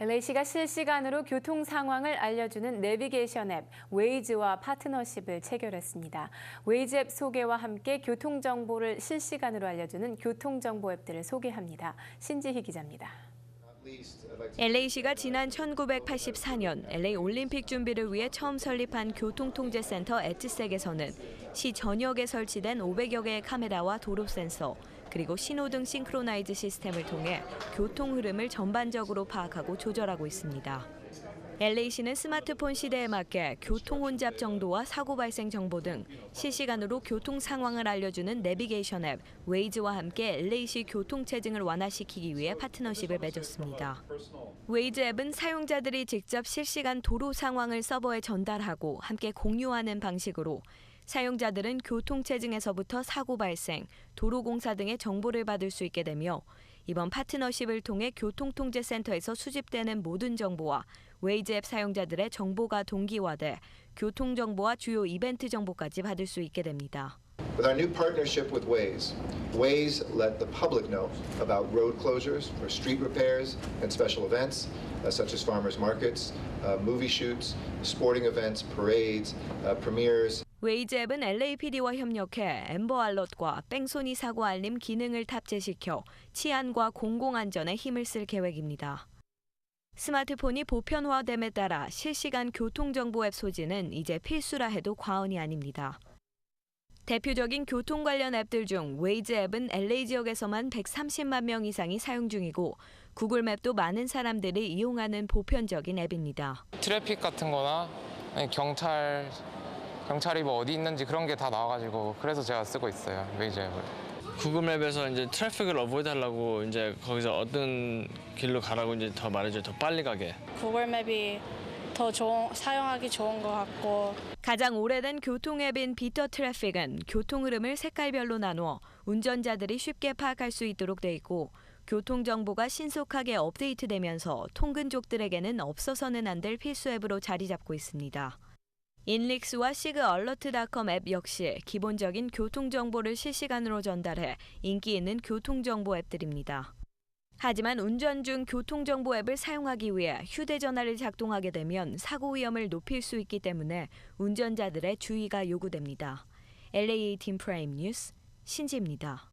LA시가 실시간으로 교통 상황을 알려주는 내비게이션 앱 웨이즈와 파트너십을 체결했습니다. 웨이즈 앱 소개와 함께 교통 정보를 실시간으로 알려주는 교통 정보 앱들을 소개합니다. 신지희 기자입니다. LA시가 지난 1984년 LA 올림픽 준비를 위해 처음 설립한 교통통제센터 에트색에서는 시 전역에 설치된 500여 개의 카메라와 도로 센서 그리고 신호등 싱크로나이즈 시스템을 통해 교통 흐름을 전반적으로 파악하고 조절하고 있습니다. LA시는 스마트폰 시대에 맞게 교통 혼잡 정도와 사고 발생 정보 등 실시간으로 교통 상황을 알려주는 내비게이션 앱 웨이즈와 함께 LA시 교통 체증을 완화시키기 위해 파트너십을 맺었습니다. 웨이즈 앱은 사용자들이 직접 실시간 도로 상황을 서버에 전달하고 함께 공유하는 방식으로 사용자들은 교통 체증에서부터 사고 발생, 도로 공사 등의 정보를 받을 수 있게 되며 이번 파트너십을 통해 교통통제센터에서 수집되는 모든 정보와 웨이즈 앱 사용자들의 정보가 동기화돼 교통 정보와 주요 이벤트 정보까지 받을 수 있게 됩니다. With our new partnership with Waze, Waze let the public know about road closures or street repairs and special events uh, such as farmers markets, uh, movie shoots, sporting events, parades, uh, premieres, 웨이즈 앱은 LAPD와 협력해 엠버 알럿과 뺑소니 사고 알림 기능을 탑재시켜 치안과 공공안전에 힘을 쓸 계획입니다. 스마트폰이 보편화됨에 따라 실시간 교통정보 앱 소지는 이제 필수라 해도 과언이 아닙니다. 대표적인 교통 관련 앱들 중 웨이즈 앱은 LA 지역에서만 130만 명 이상이 사용 중이고 구글 맵도 많은 사람들이 이용하는 보편적인 앱입니다. 트래픽 같은 거나 경찰 경찰이 뭐 어디 있는지 그런 게 다 나와가지고 그래서 제가 쓰고 있어요 웨이즈 앱을 구글 맵에서 이제 트래픽을 어보이드 하려고 이제 거기서 어떤 길로 가라고 이제 더 말해줘요. 더 빨리 가게. 구글 맵이 더 좋은, 사용하기 좋은 것 같고 가장 오래된 교통 앱인 비터 트래픽은 교통 흐름을 색깔별로 나누어 운전자들이 쉽게 파악할 수 있도록 돼 있고 교통 정보가 신속하게 업데이트되면서 통근족들에게는 없어서는 안 될 필수 앱으로 자리 잡고 있습니다. 인릭스와 시그 얼러트닷컴 앱 역시 기본적인 교통 정보를 실시간으로 전달해 인기 있는 교통 정보 앱들입니다. 하지만 운전 중 교통정보 앱을 사용하기 위해 휴대전화를 작동하게 되면 사고 위험을 높일 수 있기 때문에 운전자들의 주의가 요구됩니다. LA 팀 프라임 뉴스 신지입니다.